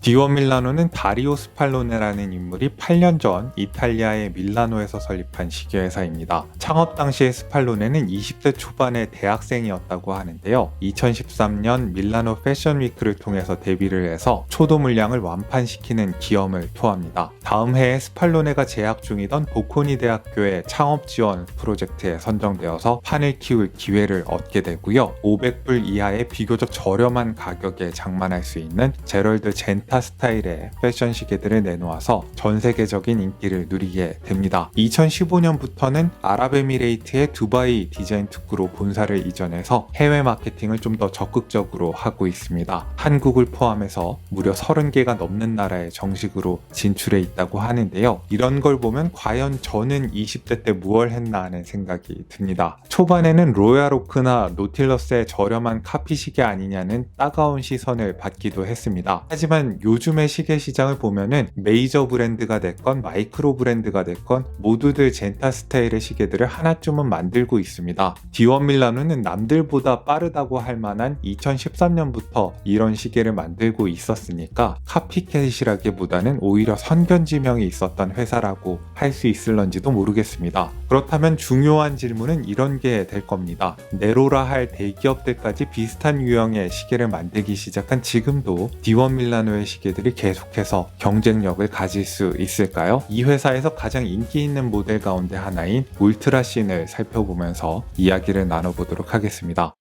디워 밀라노는 다리오 스팔로네라는 인물이 8년 전 이탈리아의 밀라노에서 설립한 시계 회사입니다. 창업 당시의 스팔로네는 20대 초반의 대학생이었다고 하는데요. 2013년 밀라노 패션 위크를 통해서 데뷔를 해서 초도 물량을 완판시키는 기염을 토합니다. 다음 해에 스팔로네가 재학 중이던 보코니 대학교의 창업 지원 프로젝트에 선정되어서 판을 키울 기회를 얻게 되고요. 500불 이하의 비교적 저렴한 가격에 장만할 수 있는 제럴드 젠타 스타일의 패션 시계들을 내놓아서 전 세계적인 인기를 누리게 됩니다. 2015년부터는 아랍에미레이트의 두바이 디자인 특구로 본사를 이전해서 해외 마케팅을 좀 더 적극적으로 하고 있습니다. 한국을 포함해서 무려 30개가 넘는 나라에 정식으로 진출해 있다고 하는데요. 이런 걸 보면 과연 저는 20대 때 무얼 했나 하는 생각이 듭니다. 초반에는 로얄오크나 노틸러스의 저렴한 카피 시계 아니냐는 따가운 시선을 받기도 했습니다. 하지만 요즘의 시계 시장을 보면은 메이저 브랜드가 됐건 마이크로 브랜드가 됐건 모두들 젠타 스타일의 시계들을 하나쯤은 만들고 있습니다. 디원 밀라노는 남들보다 빠르다고 할 만한 2013년부터 이런 시계를 만들고 있었으니까 카피캣이라기보다는 오히려 선견지명이 있었던 회사라고 할 수 있을런지도 모르겠습니다. 그렇다면 중요한 질문은 이런 게 될 겁니다. 네로라 할 대기업들까지 비슷한 유형의 시계를 만들기 시작한 지금도 디원 밀라노의 시계들이 계속해서 경쟁력을 가질 수 있을까요? 이 회사에서 가장 인기 있는 모델 가운데 하나인 울트라신을 살펴보면서 이야기를 나눠보도록 하겠습니다.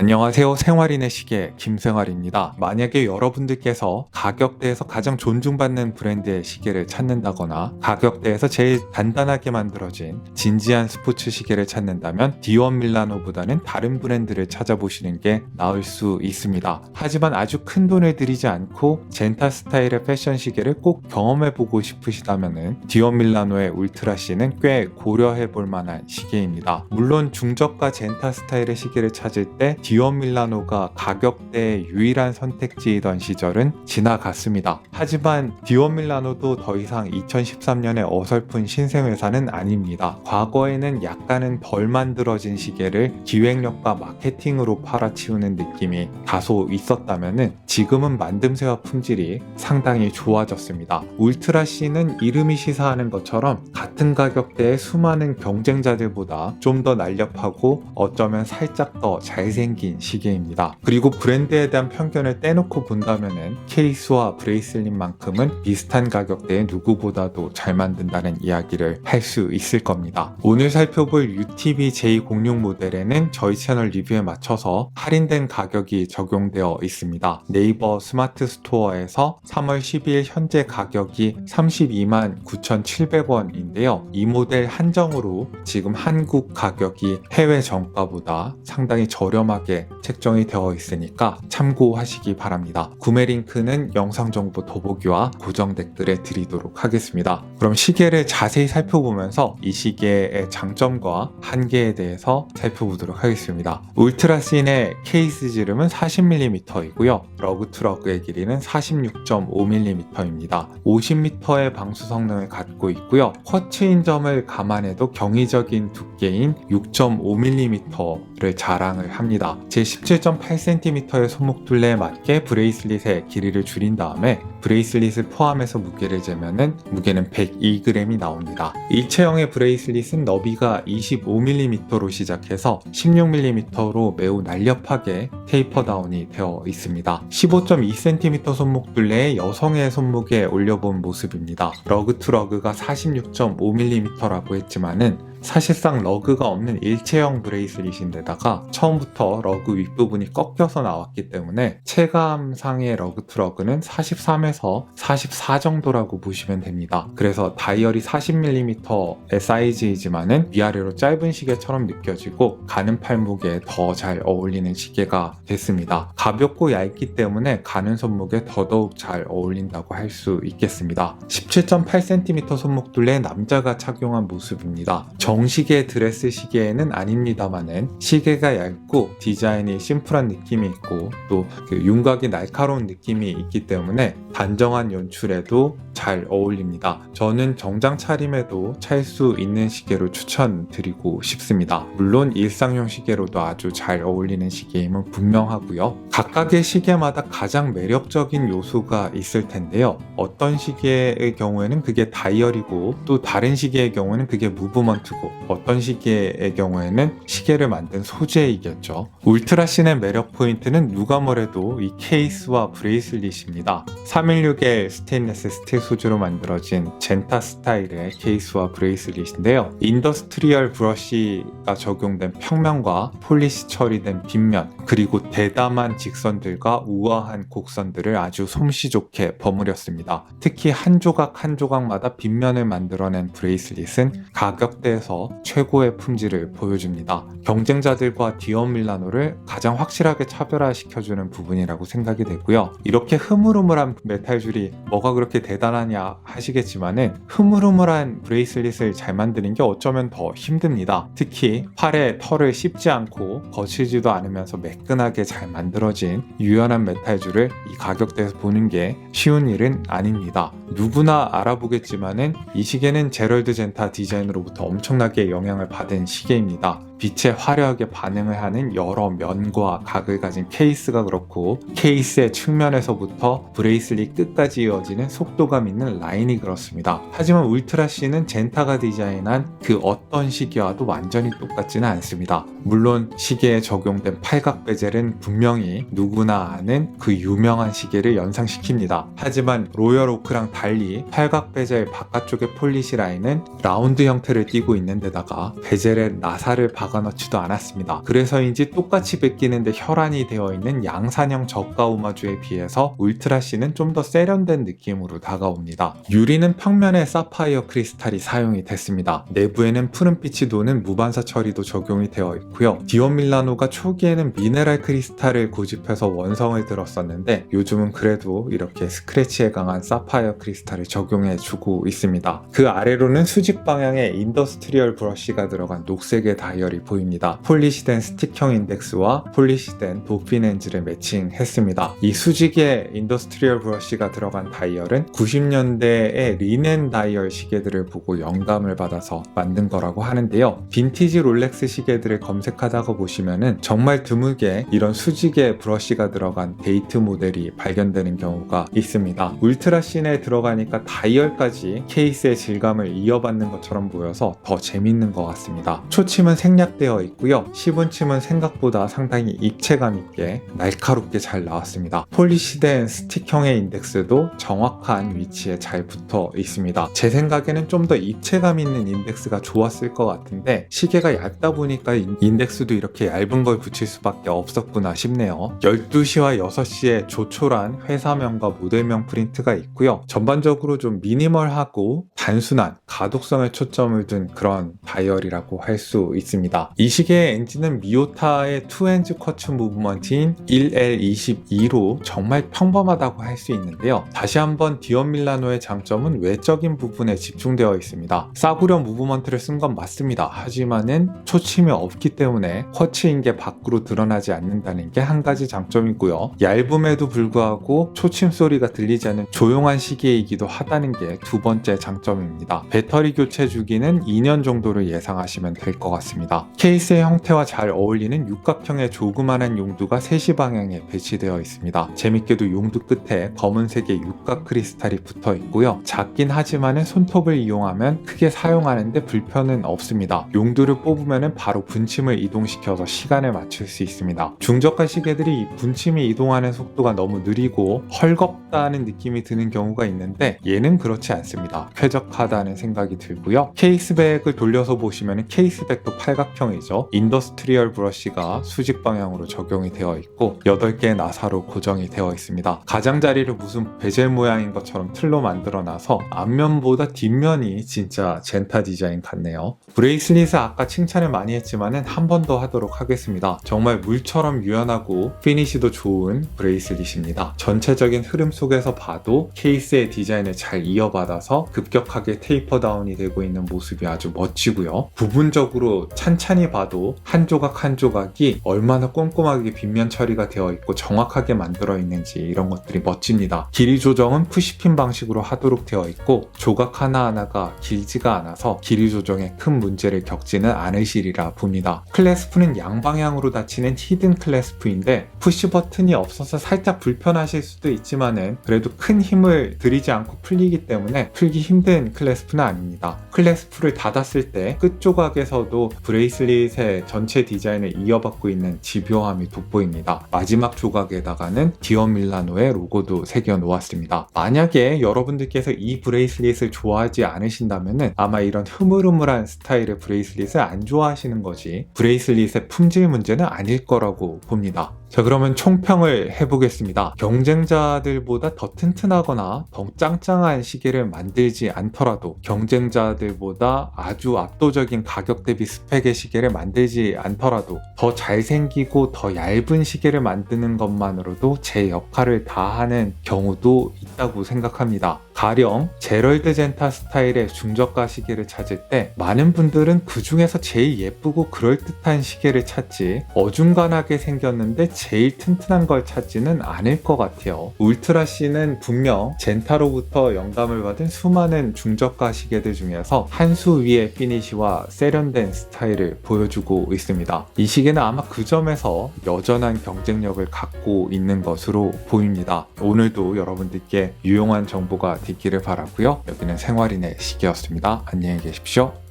안녕하세요. 생활인의 시계 김생활입니다. 만약에 여러분들께서 가격대에서 가장 존중받는 브랜드의 시계를 찾는다거나 가격대에서 제일 간단하게 만들어진 진지한 스포츠 시계를 찾는다면 디원 밀라노보다는 다른 브랜드를 찾아보시는 게 나을 수 있습니다. 하지만 아주 큰 돈을 들이지 않고 젠타 스타일의 패션 시계를 꼭 경험해보고 싶으시다면 디원 밀라노의 울트라 C는 꽤 고려해볼 만한 시계입니다. 물론 중저가 젠타 스타일의 시계를 찾을 때 디원 밀라노가 가격대의 유일한 선택지이던 시절은 지나갔습니다. 하지만 디원 밀라노도 더 이상 2013년에 어설픈 신생회사는 아닙니다. 과거에는 약간은 덜 만들어진 시계를 기획력과 마케팅으로 팔아치우는 느낌이 다소 있었다면 지금은 만듦새와 품질이 상당히 좋아졌습니다. 울트라 C는 이름이 시사하는 것처럼 같은 가격대의 수많은 경쟁자들보다 좀 더 날렵하고 어쩌면 살짝 더 잘생긴 생긴 시계입니다. 그리고 브랜드에 대한 편견을 떼놓고 본다면은 케이스와 브레이슬릿만큼은 비슷한 가격대에 누구보다도 잘 만든다는 이야기를 할 수 있을 겁니다. 오늘 살펴볼 UTB J06 모델에는 저희 채널 리뷰에 맞춰서 할인된 가격이 적용되어 있습니다. 네이버 스마트 스토어에서 3월 12일 현재 가격이 32만 9,700원인데요. 이 모델 한정으로 지금 한국 가격이 해외 정가보다 상당히 저렴하게 간단하게 책정이 되어 있으니까 참고하시기 바랍니다. 구매 링크는 영상 정보 더보기와 고정 댓글에 드리도록 하겠습니다. 그럼 시계를 자세히 살펴보면서 이 시계의 장점과 한계에 대해서 살펴보도록 하겠습니다. 울트라신의 케이스 지름은 40mm이고요. 러그 트러그의 길이는 46.5mm입니다. 50m의 방수 성능을 갖고 있고요. 쿼츠인 점을 감안해도 경이적인 두께인 6.5mm를 자랑을 합니다. 제 17.8cm의 손목 둘레에 맞게 브레이슬릿의 길이를 줄인 다음에 브레이슬릿을 포함해서 무게를 재면은 무게는 102g이 나옵니다. 일체형의 브레이슬릿은 너비가 25mm로 시작해서 16mm로 매우 날렵하게 테이퍼 다운이 되어 있습니다. 15.2cm 손목 둘레에 여성의 손목에 올려본 모습입니다. 러그 투 러그가 46.5mm라고 했지만은 사실상 러그가 없는 일체형 브레이슬릿인데다가 처음부터 러그 윗부분이 꺾여서 나왔기 때문에 체감상의 러그 트러그는 43에서 44 정도라고 보시면 됩니다. 그래서 다이얼이 40mm의 사이즈이지만은 위아래로 짧은 시계처럼 느껴지고 가는 팔목에 더 잘 어울리는 시계가 됐습니다. 가볍고 얇기 때문에 가는 손목에 더더욱 잘 어울린다고 할 수 있겠습니다. 17.8cm 손목 둘레 남자가 착용한 모습입니다. 정식의 드레스 시계는 아닙니다만은 시계가 얇고 디자인이 심플한 느낌이 있고 또 그 윤곽이 날카로운 느낌이 있기 때문에 단정한 연출에도 잘 어울립니다. 저는 정장 차림에도 찰 수 있는 시계로 추천드리고 싶습니다. 물론 일상용 시계로도 아주 잘 어울리는 시계임은 분명하고요. 각각의 시계마다 가장 매력적인 요소가 있을 텐데요. 어떤 시계의 경우에는 그게 다이얼이고 또 다른 시계의 경우에는 그게 무브먼트 고 어떤 시계의 경우에는 시계를 만든 소재이겠죠. 울트라신의 매력 포인트는 누가 뭐래도 이 케이스와 브레이슬릿입니다. 316의 스테인레스 스틸 소재로 만들어진 젠타 스타일의 케이스와 브레이슬릿인데요. 인더스트리얼 브러쉬가 적용된 평면과 폴리시 처리된 빗면 그리고 대담한 직선들과 우아한 곡선들을 아주 솜씨 좋게 버무렸습니다. 특히 한 조각 한 조각마다 빗면을 만들어낸 브레이슬릿은 가격대에서 최고의 품질을 보여줍니다. 경쟁자들과 디온 밀라노를 가장 확실하게 차별화시켜주는 부분이라고 생각이 되고요. 이렇게 흐물흐물한 메탈줄이 뭐가 그렇게 대단하냐 하시겠지만은 흐물흐물한 브레이슬릿을 잘 만드는 게 어쩌면 더 힘듭니다. 특히 팔에 털을 씹지 않고 거치지도 않으면서 매끈하게 잘 만들어진 유연한 메탈줄을 이 가격대에서 보는 게 쉬운 일은 아닙니다. 누구나 알아보겠지만은 이 시계는 제럴드 젠타 디자인으로부터 엄청 나게 영향을 받은 시계입니다. 빛에 화려하게 반응을 하는 여러 면과 각을 가진 케이스가 그렇고 케이스의 측면에서부터 브레이슬릿 끝까지 이어지는 속도감 있는 라인이 그렇습니다. 하지만 울트라 C는 젠타가 디자인한 그 어떤 시계와도 완전히 똑같지는 않습니다. 물론 시계에 적용된 팔각 베젤은 분명히 누구나 아는 그 유명한 시계를 연상시킵니다. 하지만 로열 오크랑 달리 팔각 베젤 바깥쪽의 폴리시 라인은 라운드 형태를 띠고 있는 데다가 베젤에 나사를 박아 넣지도 않았습니다. 그래서인지 똑같이 베끼는데 혈안이 되어 있는 양산형 저가 오마주에 비해서 울트라 C는 좀 더 세련된 느낌으로 다가옵니다. 유리는 평면에 사파이어 크리스탈이 사용이 됐습니다. 내부에는 푸른빛이 도는 무반사 처리도 적용이 되어 있고요. 디온 밀라노가 초기에는 미네랄 크리스탈을 고집해서 원성을 들었었는데 요즘은 그래도 이렇게 스크래치에 강한 사파이어 크리스탈을 적용해 주고 있습니다. 그 아래로는 수직 방향의 인더스트리얼 브러쉬가 들어간 녹색의 다이얼이 보입니다. 폴리시된 스틱형 인덱스와 폴리시된 도핀 엔즈를 매칭했습니다. 이 수직의 인더스트리얼 브러쉬가 들어간 다이얼은 90년대의 리넨 다이얼 시계들을 보고 영감을 받아서 만든 거라고 하는데요. 빈티지 롤렉스 시계들을 검색하다가 보시면은 정말 드물게 이런 수직의 브러쉬가 들어간 데이트 모델이 발견되는 경우가 있습니다. 울트라 씬에 들어가니까 다이얼까지 케이스의 질감을 이어받는 것처럼 보여서 더 재밌는 것 같습니다. 초침은 생략 되어 있고요. 시분침은 생각보다 상당히 입체감 있게 날카롭게 잘 나왔습니다. 폴리시된 스틱형의 인덱스도 정확한 위치에 잘 붙어 있습니다. 제 생각에는 좀 더 입체감 있는 인덱스가 좋았을 것 같은데 시계가 얇다 보니까 인- 인덱스도 이렇게 얇은 걸 붙일 수밖에 없었구나 싶네요. 12시와 6시에 조촐한 회사명과 모델명 프린트가 있고요. 전반적으로 좀 미니멀하고 단순한 가독성에 초점을 둔 그런 다이얼이라고 할 수 있습니다. 이 시계의 엔진은 미오타의 투엔즈 쿼츠 무브먼트인 1L22로 정말 평범하다고 할 수 있는데요. 다시 한번 디온 밀라노의 장점은 외적인 부분에 집중되어 있습니다. 싸구려 무브먼트를 쓴 건 맞습니다. 하지만은 초침이 없기 때문에 쿼츠인 게 밖으로 드러나지 않는다는 게 한 가지 장점이고요. 얇음에도 불구하고 초침 소리가 들리지 않는 조용한 시계이기도 하다는 게 두 번째 장점입니다. 배터리 교체 주기는 2년 정도를 예상하시면 될 것 같습니다. 케이스의 형태와 잘 어울리는 육각형의 조그만한 용두가 3시 방향에 배치되어 있습니다. 재밌게도 용두 끝에 검은색의 육각 크리스탈이 붙어 있고요. 작긴 하지만은 손톱을 이용하면 크게 사용하는데 불편은 없습니다. 용두를 뽑으면 바로 분침을 이동시켜서 시간을 맞출 수 있습니다. 중저가 시계들이 이 분침이 이동하는 속도가 너무 느리고 헐겁다는 느낌이 드는 경우가 있는데 얘는 그렇지 않습니다. 쾌적하다는 생각이 들고요. 케이스백을 돌려서 보시면 케이스백도 팔각 삼각형이죠. 인더스트리얼 브러쉬가 수직 방향으로 적용이 되어 있고 8개의 나사로 고정이 되어 있습니다. 가장자리를 무슨 베젤 모양인 것처럼 틀로 만들어놔서 앞면보다 뒷면이 진짜 젠타 디자인 같네요. 브레이슬릿을 아까 칭찬을 많이 했지만은 한 번 더 하도록 하겠습니다. 정말 물처럼 유연하고 피니시도 좋은 브레이슬릿입니다. 전체적인 흐름 속에서 봐도 케이스의 디자인을 잘 이어받아서 급격하게 테이퍼 다운이 되고 있는 모습이 아주 멋지고요. 부분적으로 찬 찬히 봐도 한 조각 한 조각이 얼마나 꼼꼼하게 빗면 처리가 되어 있고 정확하게 만들어 있는지 이런 것들이 멋집니다. 길이 조정은 푸시핀 방식으로 하도록 되어 있고 조각 하나하나가 길지가 않아서 길이 조정에 큰 문제를 겪지는 않으시리라 봅니다. 클래스프는 양방향으로 닫히는 히든 클래스프인데 푸시 버튼이 없어서 살짝 불편하실 수도 있지만은 그래도 큰 힘을 들이지 않고 풀리기 때문에 풀기 힘든 클래스프는 아닙니다. 클래스프를 닫았을 때 끝 조각에서도 브레이 슬릿의 전체 디자인을 이어받고 있는 집요함이 돋보입니다. 마지막 조각에다가는 디어 밀라노의 로고도 새겨 놓았습니다. 만약에 여러분들께서 이 브레이슬릿을 좋아하지 않으신다면은 아마 이런 흐물흐물한 스타일의 브레이슬릿을 안 좋아하시는 것이 브레이슬릿의 품질 문제는 아닐 거라고 봅니다. 자 그러면 총평을 해보겠습니다. 경쟁자들보다 더 튼튼하거나 더 짱짱한 시계를 만들지 않더라도 경쟁자들보다 아주 압도적인 가격 대비 스펙의 시계를 만들지 않더라도 더 잘생기고 더 얇은 시계를 만드는 것만으로도 제 역할을 다하는 경우도 있다고 생각합니다. 가령 제럴드 젠타 스타일의 중저가 시계를 찾을 때 많은 분들은 그 중에서 제일 예쁘고 그럴듯한 시계를 찾지 어중간하게 생겼는데 제일 튼튼한 걸 찾지는 않을 것 같아요. 울트라 C는 분명 젠타로부터 영감을 받은 수많은 중저가 시계들 중에서 한 수 위의 피니시와 세련된 스타일을 보여주고 있습니다. 이 시계는 아마 그 점에서 여전한 경쟁력을 갖고 있는 것으로 보입니다. 오늘도 여러분들께 유용한 정보가 있기를 바라고요. 여기는 생활인의 시계였습니다. 안녕히 계십시오.